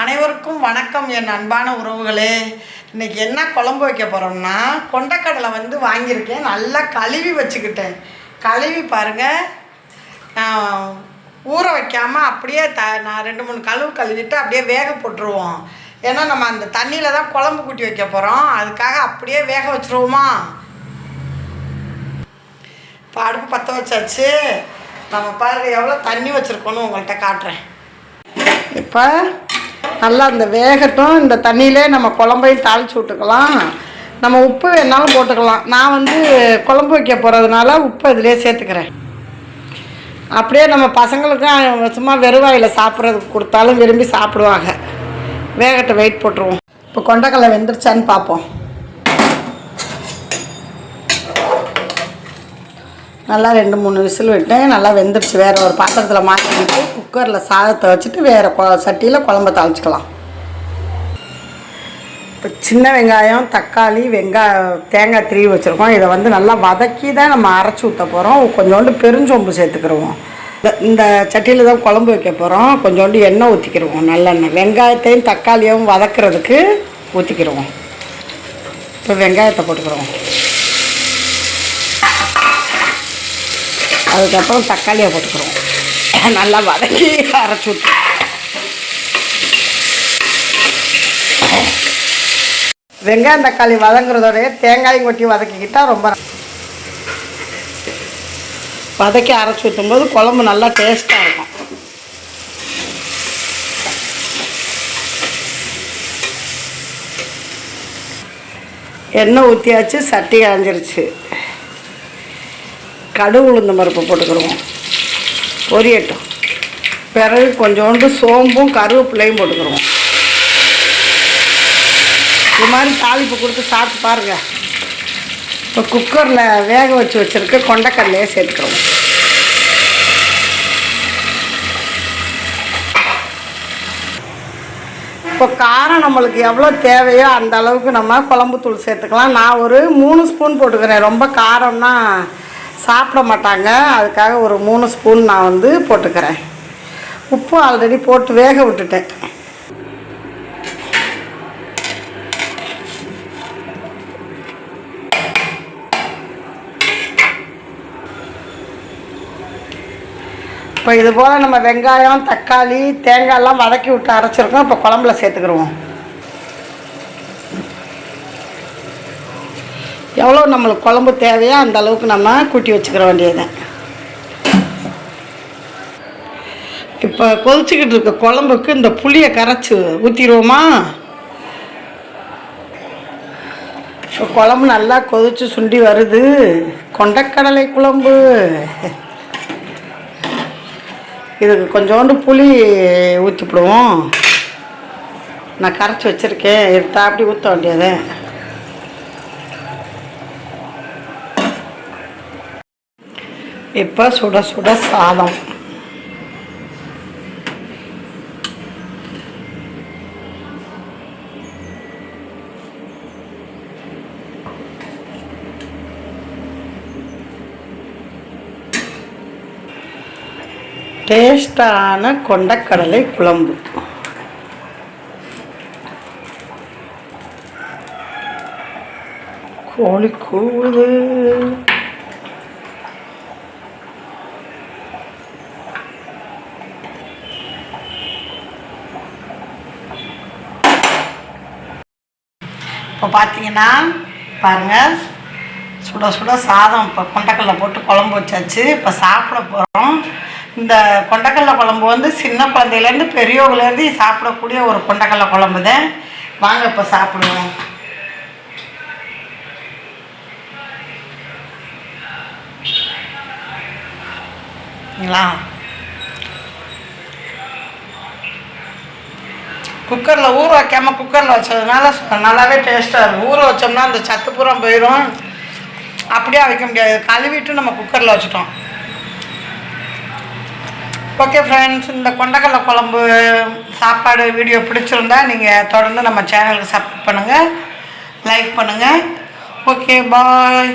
அனைவருக்கும் வணக்கம் என் அன்பான உறவுகளே. இன்றைக்கி என்ன குழம்பு வைக்க போகிறோம்னா கொண்டக்கடலை வந்து வாங்கியிருக்கேன். நல்லா கழுவி வச்சுக்கிட்டேன். கழுவி பாருங்கள் ஊற வைக்காமல் அப்படியே த நான் ரெண்டு மூணு கழுவு கழுவிட்டு அப்படியே வேக போட்டுருவோம். ஏன்னா நம்ம அந்த தண்ணியில் தான் குழம்பு கூட்டி வைக்க போகிறோம் அதுக்காக அப்படியே வேக வச்சுருவோமா? இப்போ அடுப்பு பற்ற வச்சாச்சு. நம்ம பாருங்கள் எவ்வளோ தண்ணி வச்சுருக்கோன்னு உங்கள்கிட்ட காட்டுறேன். இப்போ நல்லா இந்த வேகட்டும் இந்த தண்ணியிலே நம்ம குழம்பையும் தாளித்து விட்டுக்கலாம். நம்ம உப்பு வேணாலும் போட்டுக்கலாம். நான் வந்து குழம்பு வைக்க போகிறதுனால உப்பு இதிலே சேர்த்துக்கிறேன். அப்படியே நம்ம பசங்களுக்கும் சும்மா வெறுவாயில் சாப்பிட்றதுக்கு கொடுத்தாலும் விரும்பி சாப்பிடுவாங்க. வேகட்டை வெயிட் போட்டுருவோம். இப்போ கொண்டக்கடலை வெந்துருச்சான்னு பார்ப்போம். நல்லா ரெண்டு மூணு விசில் விட்டேன் நல்லா வெந்துடுச்சு வேறு ஒரு பாத்திரத்தில் மாற்றிக்கிட்டு குக்கரில் சாதத்தை வச்சுட்டு வேறு கொ சட்டியில் குழம்ப தாளிச்சிக்கலாம். இப்போ சின்ன வெங்காயம் தக்காளி வெங்காயம் தேங்காய் திருவி வச்சுருக்கோம். இதை வந்து நல்லா வதக்கி தான் நம்ம அரைச்சி ஊற்ற போகிறோம் கொஞ்சோண்டு பெருஞ்சொம்பு சேர்த்துக்கிடுவோம் இந்த- இந்த சட்டியில் தான் குழம்பு வைக்க போகிறோம் கொஞ்சோண்டு எண்ணெய் ஊற்றிக்கிடுவோம் நல்லெண்ணெய். வெங்காயத்தையும் தக்காளியும் வதக்கிறதுக்கு ஊற்றிக்கிடுவோம் இப்போ வெங்காயத்தை போட்டுக்கிறோம் அதுக்கப்புறம் தக்காளியை போட்டுக்கிறோம். நல்லா வதக்கி அரைச்சி ஊற்று வெங்காயம் தக்காளி வதங்குறதோடய தேங்காயும் கொட்டி வதக்கிக்கிட்டால் ரொம்ப வதக்கி அரைச்சி ஊற்றும்போது குழம்பு நல்லா டேஸ்ட்டாக இருக்கும். எண்ணெய் ஊற்றியாச்சு சட்டி அரைஞ்சிருச்சு. கடுகு உளுந்த பருப்பு போட்டுக்கிடுவோம். பொரியட்டும். பிறகு கொஞ்சோண்டு சோம்பும் கருவேப்பிலையும் போட்டுக்கிடுவோம். இது மாதிரி தாளிப்பு கொடுத்து சாப்பிட்டு பாருங்கள் இப்போ குக்கரில் வேக வச்சு வச்சுருக்க கொண்டக்கடலையே சேர்த்துக்கிறோம் இப்போ காரம் நம்மளுக்கு எவ்வளோ தேவையோ அந்த அளவுக்கு நம்ம குழம்பு தூள் சேர்த்துக்கலாம். நான் ஒரு மூணு ஸ்பூன் போட்டுக்கிறேன். ரொம்ப காரம்னா சாப்பிட மாட்டாங்க. அதுக்காக ஒரு மூணு ஸ்பூன் நான் வந்து போட்டுக்கிறேன். உப்பு ஆல்ரெடி போட்டு வேக விட்டுட்டேன். இப்போ இது போல் நம்ம வெங்காயம் தக்காளி தேங்காயெல்லாம் வதக்கி விட்டு அரைச்சிருக்கோம். இப்போ குழம்புல சேர்த்துக்கிடுவோம் எவ்வளோ நம்மளுக்கு குழம்பு தேவையோ அந்த அளவுக்கு நம்ம கூட்டி வச்சுக்கிற வேண்டியது இப்போ கொதிச்சுக்கிட்டு இருக்க குழம்புக்கு இந்த புளியை கரைச்சி ஊற்றிடுவோமா இப்போ குழம்பு நல்லா கொதிச்சு சுண்டி வருது. கொண்டக்கடலை குழம்பு. இதுக்கு கொஞ்சோண்டு புளி ஊற்றிப்பிடுவோம் நான் கரைச்சி வச்சுருக்கேன். எடுத்தா அப்படி ஊற்ற வேண்டியது இப்போ சுட சுட சாதம்? டேஸ்டான கொண்டக்கடலை குழம்பு. கோழி கூவுது இப்போ பார்த்தீங்கன்னா பாருங்கள் சுட சுட சாதம் இப்போ கொண்டக்கடலை போட்டு குழம்பு வச்சாச்சு. இப்போ சாப்பிட போகிறோம் இந்த கொண்டக்கடலை குழம்பு வந்து சின்ன குழந்தையிலேருந்து பெரியவங்கலேருந்து சாப்பிடக்கூடிய ஒரு கொண்டக்கடலை குழம்பு தான் வாங்க இப்போ சாப்பிடுவோம். ங்களா குக்கரில் ஊற வைக்காமல் குக்கரில் வச்சதுனால நல்லாவே டேஸ்ட்டாக இருக்கும். ஊற வச்சோம்னா அந்த சத்து பூரா போயிடும் அப்படியே வைக்க முடியாது. கழுவிட்டு நம்ம குக்கரில் வச்சுட்டோம். ஓகே ஃப்ரெண்ட்ஸ் இந்த கொண்டக்கடலை குழம்பு சாப்பாடு வீடியோ பிடிச்சிருந்தா நீங்கள் தொடர்ந்து நம்ம சேனலுக்கு சப்போர்ட் பண்ணுங்கள் லைக் பண்ணுங்கள் ஓகே பாய்